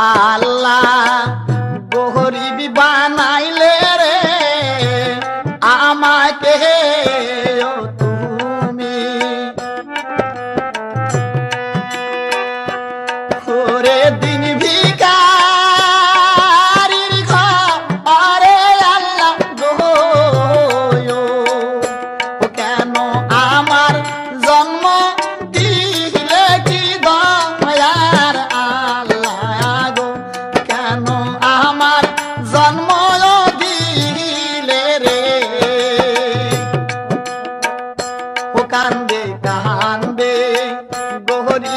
আল্লাহ গহরিব বানাইলে রে আমাকে তুমি। ওরে কান্দে কান্দে গহরী